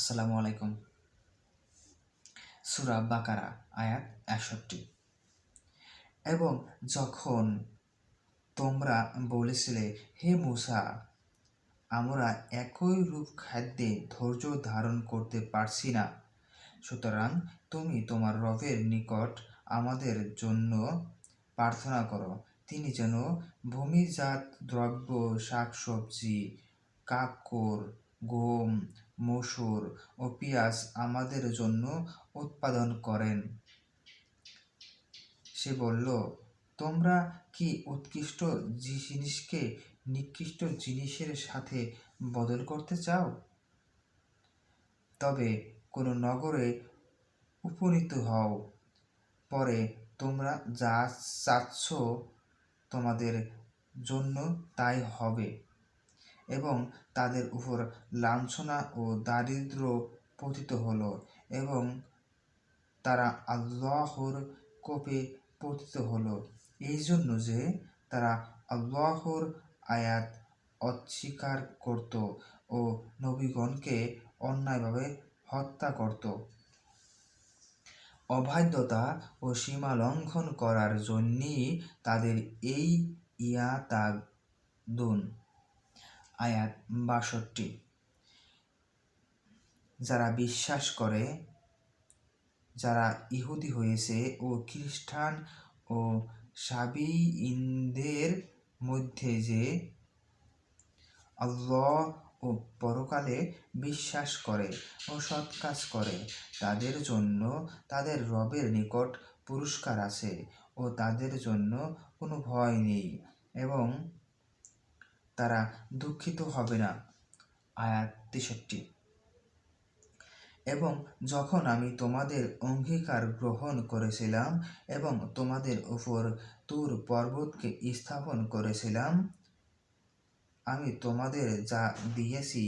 আসসালামু আলাইকুম। সুরা বাকারা, আয়াত একষট্টি। এবং যখন তোমরা বলেছিলে, হে মুসা, আমরা একই রূপ খাদ্যে ধৈর্য ধারণ করতে পারছি না। সুতরাং তুমি তোমার রবের নিকট আমাদের জন্য প্রার্থনা করো। তিনি যেন ভূমিজাত দ্রব্য, শাকসবজি কাকর গম মসুর ও পেঁয়াজ আমাদের জন্য উৎপাদন করেন। সে বলল, তোমরা কি উৎকৃষ্ট জিনিসকে নিকৃষ্ট জিনিসের সাথে বদল করতে চাও? তবে কোনো নগরে উপনীত হও। পরে তোমরা যা চাচ্ছ তোমাদের জন্য তাই হবে। এবং তাদের উপর লাঞ্ছনা ও দারিদ্র পতিত হলো এবং তারা আল্লাহর কোপে পতিত হলো। এই জন্য যে তারা আল্লাহর আয়াত অস্বীকার করত ও নবীগণকে অন্যায়ভাবে হত্যা করত। অবাধ্যতা ও সীমা লঙ্ঘন করার জন্যই তাদের এই ইয়াতাদুন আয়াত বাষট্টি। যারা বিশ্বাস করে, যারা ইহুদি হয়েছে ও খ্রিস্টান ও সাবি সাবিইনদের মধ্যে যে আল্লাহ ও পরকালে বিশ্বাস করে ও সৎ কাজ করে, তাদের জন্য তাদের রবের নিকট পুরস্কার আছে ও তাদের জন্য কোনো ভয় নেই এবং তারা দুঃখিত হবে না। আয়াত তেষট্টি। এবং যখন আমি তোমাদের অঙ্গীকার গ্রহণ করেছিলাম এবং তোমাদের উপর তুর পর্বতকে স্থাপন করেছিলাম, আমি তোমাদের যা দিয়েছি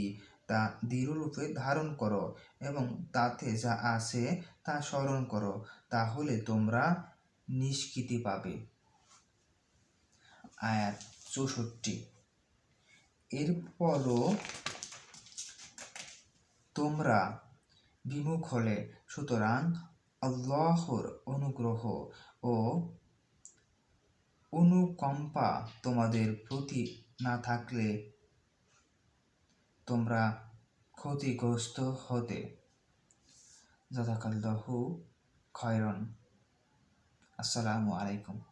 তা দৃঢ়রূপে ধারণ করো এবং তাতে যা আছে তা স্মরণ করো, তাহলে তোমরা নিষ্কৃতি পাবে। আয়াত চৌষট্টি। এরপরও তোমরা বিমুখ হলে, সুতরাং আল্লাহর অনুগ্রহ ও অনুকম্পা তোমাদের প্রতি না থাকলে তোমরা ক্ষতিগ্রস্ত হতে। জাজাকাল্লাহু খয়রন। আসসালামু আলাইকুম।